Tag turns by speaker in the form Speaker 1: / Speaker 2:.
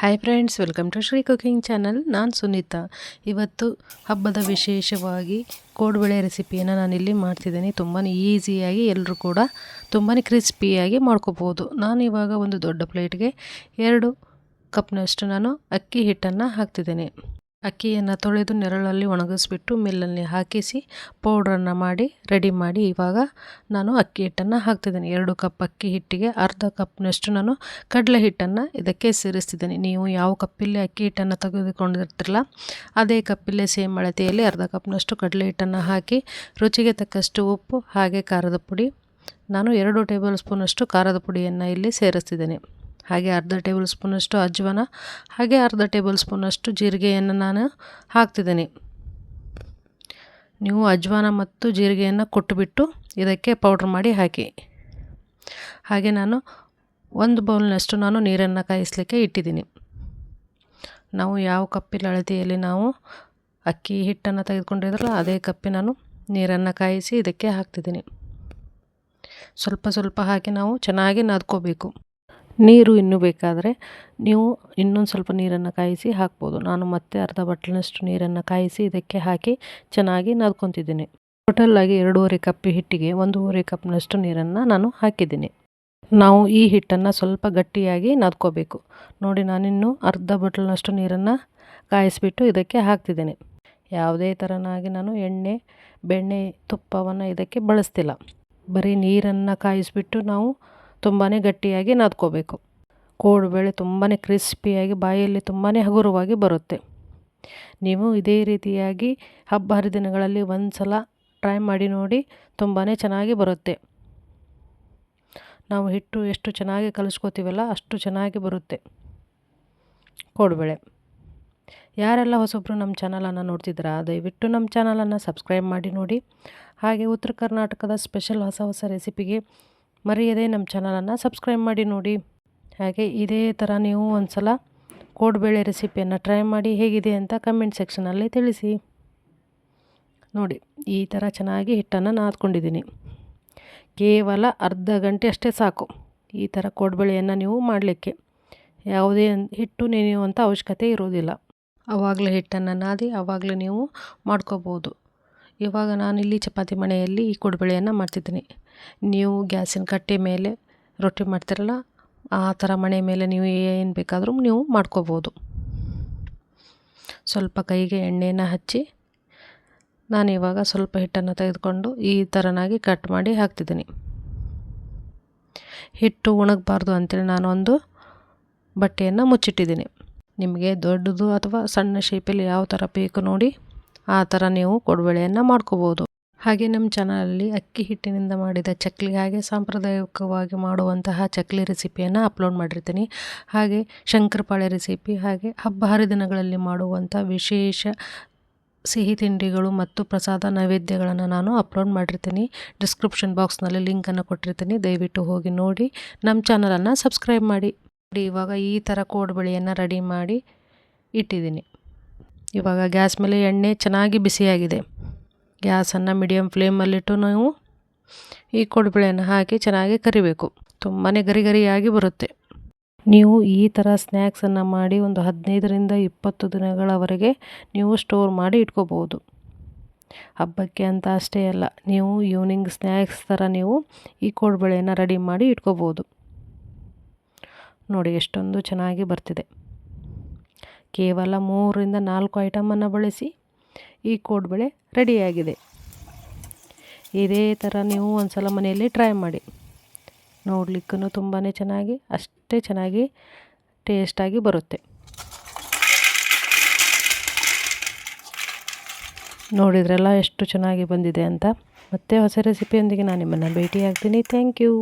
Speaker 1: Hi friends welcome to Shri cooking channel ನಾನು ಸುನೀತಾ. ಇವತ್ತು ಹಬ್ಬದ ವಿಶೇಷವಾಗಿ ಕೋಡುಬಳೆ ರೆಸಿಪಿಯನ್ನು ನಾನು ಇಲ್ಲಿ ಮಾಡ್ತಿದ್ದೀನಿ. ತುಂಬಾ ಈಸಿಯಾಗಿ ಎಲ್ಲರೂ ಕೂಡ ತುಂಬಾ ಕ್ರಿಸ್ಪಿಯಾಗಿ ಮಾಡ್ಕೋಬೋದು. ನಾನು ಇವಾಗ ಒಂದು ದೊಡ್ಡ ಪ್ಲೇಟ್ಗೆ ಎರಡು ಕಪ್ನಷ್ಟು ನಾನು ಅಕ್ಕಿ ಹಿಟ್ಟನ್ನು ಹಾಕ್ತಿದ್ದೀನಿ. ಅಕ್ಕಿಯನ್ನು ತೊಳೆದು ನೆರಳಲ್ಲಿ ಒಣಗಿಸ್ಬಿಟ್ಟು ಮಿಲ್ಲಲ್ಲಿ ಹಾಕಿಸಿ ಪೌಡ್ರನ್ನು ಮಾಡಿ ರೆಡಿ ಮಾಡಿ ಇವಾಗ ನಾನು ಅಕ್ಕಿ ಹಿಟ್ಟನ್ನು ಹಾಕ್ತಿದ್ದೀನಿ. ಎರಡು ಕಪ್ ಅಕ್ಕಿ ಹಿಟ್ಟಿಗೆ ಅರ್ಧ ಕಪ್ನಷ್ಟು ನಾನು ಕಡಲೆ ಹಿಟ್ಟನ್ನು ಇದಕ್ಕೆ ಸೇರಿಸ್ತಿದ್ದೀನಿ. ನೀವು ಯಾವ ಕಪ್ಪಲ್ಲಿ ಅಕ್ಕಿ ಹಿಟ್ಟನ್ನು ತೆಗೆದುಕೊಂಡಿರ್ತಿರಲ್ಲ, ಅದೇ ಕಪ್ಪಲ್ಲೇ ಸೇಮ್ ಅಳತೆಯಲ್ಲಿ ಅರ್ಧ ಕಪ್ನಷ್ಟು ಕಡಲೆ ಹಿಟ್ಟನ್ನು ಹಾಕಿ ರುಚಿಗೆ ತಕ್ಕಷ್ಟು ಉಪ್ಪು, ಹಾಗೆ ಖಾರದ ಪುಡಿ. ನಾನು ಎರಡು ಟೇಬಲ್ ಸ್ಪೂನಷ್ಟು ಖಾರದ ಪುಡಿಯನ್ನು ಇಲ್ಲಿ ಸೇರಿಸ್ತಿದ್ದೀನಿ. ಹಾಗೆ ಅರ್ಧ ಟೇಬಲ್ ಸ್ಪೂನಷ್ಟು ಅಜ್ವಾನ, ಹಾಗೆ ಅರ್ಧ ಟೇಬಲ್ ಸ್ಪೂನಷ್ಟು ಜೀರಿಗೆಯನ್ನು ನಾನು ಹಾಕ್ತಿದ್ದೀನಿ. ನೀವು ಅಜ್ವಾನ ಮತ್ತು ಜೀರಿಗೆಯನ್ನು ಕೊಟ್ಟುಬಿಟ್ಟು ಇದಕ್ಕೆ ಪೌಡ್ರ್ ಮಾಡಿ ಹಾಕಿ. ಹಾಗೆ ನಾನು ಒಂದು ಬೌಲ್ನಷ್ಟು ನಾನು ನೀರನ್ನು ಕಾಯಿಸಲಿಕ್ಕೆ ಇಟ್ಟಿದ್ದೀನಿ. ನಾವು ಯಾವ ಕಪ್ಪಿನ ಅಳತೆಯಲ್ಲಿ ನಾವು ಅಕ್ಕಿ ಹಿಟ್ಟನ್ನು ತೆಗೆದುಕೊಂಡಿದ್ರಲ್ಲ, ಅದೇ ಕಪ್ಪಿ ನಾನು ನೀರನ್ನು ಕಾಯಿಸಿ ಇದಕ್ಕೆ ಹಾಕ್ತಿದ್ದೀನಿ. ಸ್ವಲ್ಪ ಸ್ವಲ್ಪ ಹಾಕಿ ನಾವು ಚೆನ್ನಾಗಿ ನಾದ್ಕೋಬೇಕು. ನೀರು ಇನ್ನೂ ಬೇಕಾದರೆ ನೀವು ಇನ್ನೊಂದು ಸ್ವಲ್ಪ ನೀರನ್ನು ಕಾಯಿಸಿ ಹಾಕ್ಬೋದು. ನಾನು ಮತ್ತೆ ಅರ್ಧ ಬಟ್ಲಿನಷ್ಟು ನೀರನ್ನು ಕಾಯಿಸಿ ಇದಕ್ಕೆ ಹಾಕಿ ಚೆನ್ನಾಗಿ ನಾದ್ಕೊತಿದ್ದೀನಿ ಟೋಟಲ್ಲಾಗಿ ಎರಡೂವರೆ ಕಪ್ ಹಿಟ್ಟಿಗೆ ಒಂದೂವರೆ ಕಪ್ನಷ್ಟು ನೀರನ್ನು ನಾನು ಹಾಕಿದ್ದೀನಿ. ನಾವು ಈ ಹಿಟ್ಟನ್ನು ಸ್ವಲ್ಪ ಗಟ್ಟಿಯಾಗಿ ನಾದ್ಕೋಬೇಕು ನೋಡಿ, ನಾನಿನ್ನೂ ಅರ್ಧ ಬಟ್ಲಿನಷ್ಟು ನೀರನ್ನು ಕಾಯಿಸಿಬಿಟ್ಟು ಇದಕ್ಕೆ ಹಾಕ್ತಿದ್ದೀನಿ. ಯಾವುದೇ ಥರನಾಗಿ ನಾನು ಎಣ್ಣೆ, ಬೆಣ್ಣೆ ತುಪ್ಪವನ್ನು ಇದಕ್ಕೆ ಬಳಸ್ತಿಲ್ಲ. ಬರೀ ನೀರನ್ನು ಕಾಯಿಸಿಬಿಟ್ಟು ನಾವು ತುಂಬಾ ಗಟ್ಟಿಯಾಗಿ ನಾದ್ಕೋಬೇಕು. ಕೋಡುಬೇಳೆ ತುಂಬಾ ಕ್ರಿಸ್ಪಿಯಾಗಿ, ಬಾಯಲ್ಲಿ ತುಂಬಾ ಹಗುರವಾಗಿ ಬರುತ್ತೆ. ನೀವು ಇದೇ ರೀತಿಯಾಗಿ ಹಬ್ಬ ಹರಿದಿನಗಳಲ್ಲಿ ಒಂದು ಸಲ ಟ್ರೈ ಮಾಡಿ ನೋಡಿ ತುಂಬಾ ಚೆನ್ನಾಗಿ ಬರುತ್ತೆ. ನಾವು ಹಿಟ್ಟು ಎಷ್ಟು ಚೆನ್ನಾಗಿ ಕಲಿಸ್ಕೋತೀವಲ್ಲ ಅಷ್ಟು ಚೆನ್ನಾಗಿ ಬರುತ್ತೆ. ಕೋಡುಬೇಳೆ ಯಾರೆಲ್ಲ ಹೊಸೊಬ್ಬರು ನಮ್ಮ ಚಾನಲನ್ನು ನೋಡ್ತಿದ್ದೀರಾ, ದಯವಿಟ್ಟು ನಮ್ಮ ಚಾನಲನ್ನು ಸಬ್ಸ್ಕ್ರೈಬ್ ಮಾಡಿ ನೋಡಿ. ಹಾಗೆ ಉತ್ತರ ಕರ್ನಾಟಕದ ಸ್ಪೆಷಲ್ ಹೊಸ ಹೊಸ ರೆಸಿಪಿಗೆ ಮರೆಯದೆ ನಮ್ಮ ಚಾನಲನ್ನು ಸಬ್ಸ್ಕ್ರೈಬ್ ಮಾಡಿ ನೋಡಿ. ಹಾಗೆ ಇದೇ ಥರ ನೀವು ಒಂದು ಸಲ ಕೋಡ್ಬೇಳೆ ರೆಸಿಪಿಯನ್ನು ಟ್ರೈ ಮಾಡಿ ಹೇಗಿದೆ ಅಂತ ಕಮೆಂಟ್ ಸೆಕ್ಷನಲ್ಲಿ ತಿಳಿಸಿ. ನೋಡಿ, ಈ ಥರ ಚೆನ್ನಾಗಿ ಹಿಟ್ಟನ್ನು ನಾದ್ಕೊಂಡಿದ್ದೀನಿ. ಕೇವಲ ಅರ್ಧ ಗಂಟೆ ಅಷ್ಟೇ ಸಾಕು ಈ ಥರ ಕೋಡುಬಳೆಯನ್ನು ನೀವು ಮಾಡಲಿಕ್ಕೆ. ಯಾವುದೇ ಹಿಟ್ಟು ನೆನೆಯುವಂಥ ಅವಶ್ಯಕತೆ ಇರೋದಿಲ್ಲ ಆವಾಗಲೇ ಹಿಟ್ಟನ್ನು ನಾದಿ ಆವಾಗಲೇ ನೀವು ಮಾಡ್ಕೋಬೋದು. ಇವಾಗ ಇಲ್ಲಿ ಚಪಾತಿ ಮಣೆಯಲ್ಲಿ ಈ ಕುಡ್ಬಳೆಯನ್ನು ಮಾಡ್ತಿದ್ದೀನಿ. ನೀವು ಗ್ಯಾಸಿನ ಕಟ್ಟೆ ಮೇಲೆ ರೊಟ್ಟಿ ಮಾಡ್ತಿರಲ್ಲ, ಆ ಥರ ಮಣೆ ಮೇಲೆ ನೀವು ಏನು ಬೇಕಾದರೂ ನೀವು ಮಾಡ್ಕೋಬೋದು. ಸ್ವಲ್ಪ ಕೈಗೆ ಎಣ್ಣೆನ ಹಚ್ಚಿ ನಾನು ಇವಾಗ ಸ್ವಲ್ಪ ಹಿಟ್ಟನ್ನು ತೆಗೆದುಕೊಂಡು ಈ ಥರನಾಗಿ ಕಟ್ ಮಾಡಿ ಹಾಕ್ತಿದ್ದೀನಿ. ಹಿಟ್ಟು ಒಣಗಬಾರ್ದು ಅಂತೇಳಿ ನಾನು ಒಂದು ಬಟ್ಟೆಯನ್ನು ಮುಚ್ಚಿಟ್ಟಿದ್ದೀನಿ. ನಿಮಗೆ ದೊಡ್ಡದು ಅಥವಾ ಸಣ್ಣ ಶೇಪಲ್ಲಿ ಯಾವ ಥರ ಬೇಕು ನೋಡಿ ಆ ಥರ ನೀವು ಕೊಡುಬಳೆಯನ್ನು ಮಾಡ್ಕೋಬೋದು. ಹಾಗೆ ನಮ್ಮ ಚಾನಲಲ್ಲಿ ಅಕ್ಕಿ ಹಿಟ್ಟಿನಿಂದ ಮಾಡಿದ ಚಕ್ಲಿ ಹಾಗೆ ಸಾಂಪ್ರದಾಯಿಕವಾಗಿ ಮಾಡುವಂತಹ ಚಕ್ಲಿ ರೆಸಿಪಿಯನ್ನು ಅಪ್ಲೋಡ್ ಮಾಡಿರ್ತೀನಿ. ಹಾಗೆ ಶಂಕರಪಾಳೆ ರೆಸಿಪಿ ಹಾಗೆ ಹಬ್ಬ ಹರಿದಿನಗಳಲ್ಲಿ ಮಾಡುವಂಥ ವಿಶೇಷ ಸಿಹಿ ತಿಂಡಿಗಳು ಮತ್ತು ಪ್ರಸಾದ ನೈವೇದ್ಯಗಳನ್ನು ನಾನು ಅಪ್ಲೋಡ್ ಮಾಡಿರ್ತೀನಿ. ಡಿಸ್ಕ್ರಿಪ್ಷನ್ ಬಾಕ್ಸ್ನಲ್ಲಿ ಲಿಂಕನ್ನು ಕೊಟ್ಟಿರ್ತೀನಿ. ದಯವಿಟ್ಟು ಹೋಗಿ ನೋಡಿ. ನಮ್ಮ ಚಾನಲನ್ನು ಸಬ್ಸ್ಕ್ರೈಬ್ ಮಾಡಿ. ಇವಾಗ ಈ ಥರ ಕೋಡ್ಬಳಿಯನ್ನು ರೆಡಿ ಮಾಡಿ ಇಟ್ಟಿದ್ದೀನಿ. ಇವಾಗ ಗ್ಯಾಸ್ ಮೇಲೆ ಎಣ್ಣೆ ಚೆನ್ನಾಗಿ ಬಿಸಿಯಾಗಿದೆ. ಗ್ಯಾಸನ್ನು ಮೀಡಿಯಮ್ ಫ್ಲೇಮಲ್ಲಿಟ್ಟು ನಾವು ಈ ಕೊಡುಬಳೆಯನ್ನು ಹಾಕಿ ಚೆನ್ನಾಗಿ ಕರಿಬೇಕು. ತುಂಬಾ ಗರಿ ಗರಿಯಾಗಿ ಬರುತ್ತೆ. ನೀವು ಈ ಥರ ಸ್ನ್ಯಾಕ್ಸನ್ನು ಮಾಡಿ ಒಂದು ಹದಿನೈದರಿಂದ ಇಪ್ಪತ್ತು ದಿನಗಳವರೆಗೆ ನೀವು ಸ್ಟೋರ್ ಮಾಡಿ ಇಟ್ಕೋಬೋದು. ಹಬ್ಬಕ್ಕೆ ಅಂತ ಅಷ್ಟೇ ಅಲ್ಲ, ನೀವು ಈವ್ನಿಂಗ್ ಸ್ನ್ಯಾಕ್ಸ್ ಥರ ನೀವು ಈ ಕೋಡುಬಳೆಯನ್ನು ರೆಡಿ ಮಾಡಿ ಇಟ್ಕೋಬೋದು. ನೋಡಿ, ಎಷ್ಟೊಂದು ಚೆನ್ನಾಗಿ ಬರ್ತಿದೆ. ಕೇವಲ ಮೂರರಿಂದ ನಾಲ್ಕು ಐಟಮನ್ನು ಬಳಸಿ ಈ ಕೋಡ್ ಬೆಳೆ ರೆಡಿಯಾಗಿದೆ. ಇದೇ ಥರ ನೀವು ಒಂದು ಸಲ ಮನೆಯಲ್ಲಿ ಟ್ರೈ ಮಾಡಿ. ನೋಡಲಿಕ್ಕೂ ತುಂಬಾ ಚೆನ್ನಾಗಿ, ಅಷ್ಟೇ ಚೆನ್ನಾಗಿ ಟೇಸ್ಟಾಗಿ ಬರುತ್ತೆ. ನೋಡಿದ್ರಲ್ಲ ಎಷ್ಟು ಚೆನ್ನಾಗಿ ಬಂದಿದೆ ಅಂತ ಮತ್ತೆ ಹೊಸ ರೆಸಿಪಿಯೊಂದಿಗೆ ನಾನು ನಿಮ್ಮನ್ನು ಭೇಟಿಯಾಗ್ತೀನಿ. Thank you